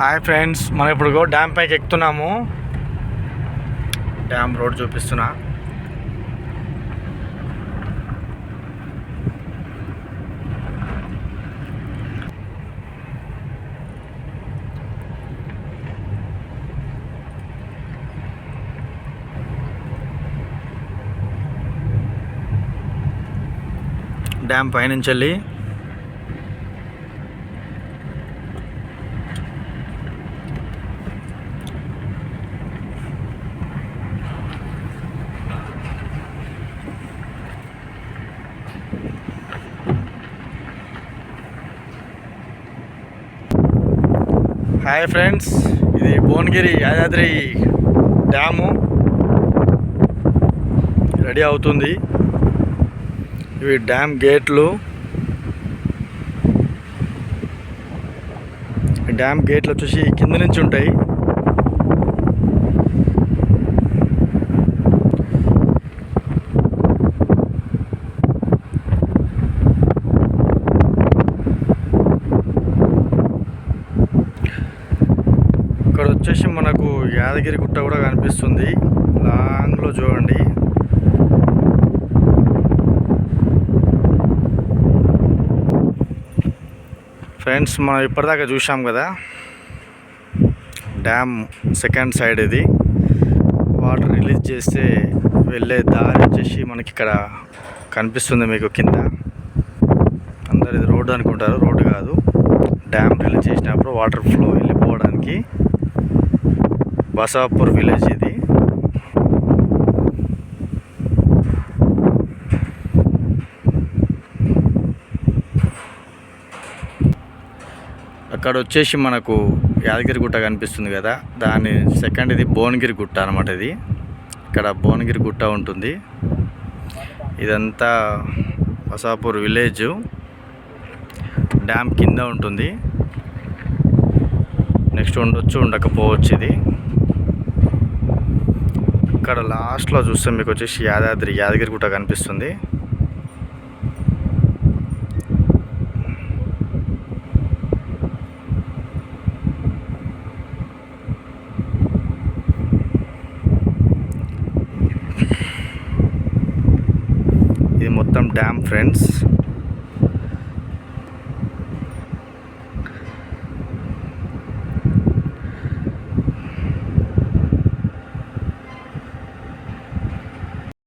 Hi friends మనం ఇప్పుడు dam పైకి ఎక్కుతున్నాము. డ్యామ్ రోడ్ చూపిస్తున్నా. డ్యామ్ పైనుంచి వెళ్ళి హాయ్ ఫ్రెండ్స్ ఇది భువనగిరి యాదాద్రి డ్యాము. రెడీ అవుతుంది. ఇవి డ్యామ్ గేట్లు. ఈ డ్యామ్ గేట్లు వచ్చేసి కింద నుంచి ఉంటాయి ఇక్కడ వచ్చేసి మనకు యాదగిరి గుట్ట కూడా కనిపిస్తుంది. లాంగ్లో చూడండి. ఫ్రెండ్స్ మనం ఇప్పటిదాకా చూసాం కదా డ్యామ్ సెకండ్ సైడ్ ఇది. వాటర్ రిలీజ్ చేస్తే వెళ్ళే దారి వచ్చేసి మనకి ఇక్కడ కనిపిస్తుంది మీకు కింద. అందరు ఇది రోడ్డు అనుకుంటారు రోడ్డు కాదు. డ్యామ్ రిలీజ్ చేసినప్పుడు వాటర్ ఫ్లో వెళ్ళిపోవడానికి బసాపూర్ విలేజ్ ఇది. అక్కడ వచ్చేసి మనకు యాదగిరి గుట్ట కనిపిస్తుంది కదా. దాని సెకండ్ ఇది భువనగిరి గుట్ట అనమాట ఇది. ఇక్కడ భువనగిరి గుట్ట ఉంటుంది. ఇదంతా బసాపూర్ విలేజ్. డ్యామ్ కింద ఉంటుంది. నెక్స్ట్ ఉండొచ్చు ఉండకపోవచ్చు ఇది. ఇక్కడ లాస్ట్లో చూస్తే మీకు వచ్చేసి యాదాద్రి యాదగిరి గుట్ట కనిపిస్తుంది. ఇది మొత్తం డ్యామ్ ఫ్రెండ్స్.